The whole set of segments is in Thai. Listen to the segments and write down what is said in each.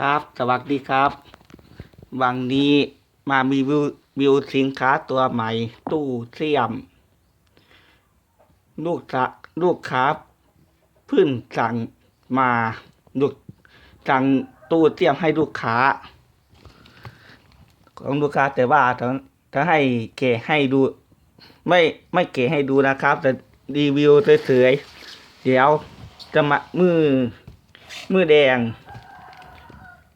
ครับ สวัสดีครับ วันนี้มามีวิววิวสินค้าตัวใหม่ ตู้เสียม ลูกค้าลูกค้าเพิ่งสั่งมาลูกสั่งตู้เสียมให้ลูกค้า ของลูกค้าแต่ว่าถ้าถ้าให้เกให้ดู ไม่ไม่เกให้ดูนะครับ แต่รีวิวเฉยๆเดี๋ยวจะมามือมือแดง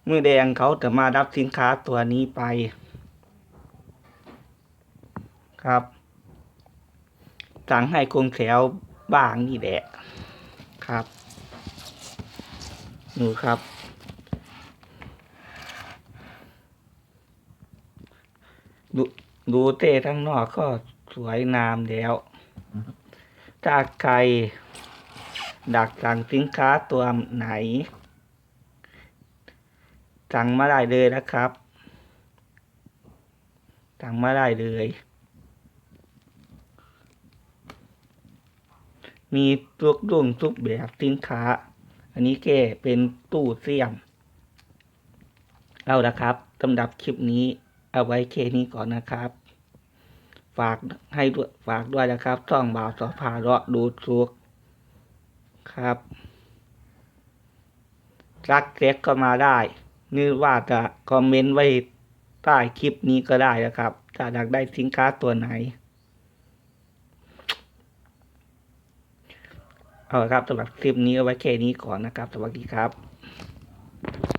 มือแดงเขาจะมารับสินค้าตัวนี้ไป ครับ สั่งให้คงแถวบ้างนี่แหละ ครับหนูครับ ดูดูเต้ทั้งนอกก็สวยงามแล้วถ้าใครดักสั่งสินค้าตัวไหน สั่งมาได้เลยนะครับสั่งมาได้เลย มีทุกรุ่นทุกแบบสินค้า อันนี้แค่เป็นตู้เสียม เอาละครับสำหรับคลิปนี้เอาไว้แค่นี้ก่อนนะครับ ฝากให้ด้วยฝากด้วยนะครับช่องบ่าวสอพาเลาะดูสุกครับรักเล็กก็มาได้ นี่ว่าจะคอมเมนต์ไว้ใต้คลิปนี้ก็ได้นะครับ ถ้าอยากได้สินค้าตัวไหน เอาละครับสำหรับคลิปนี้เอาไว้แค่นี้ก่อนนะครับ สวัสดีครับ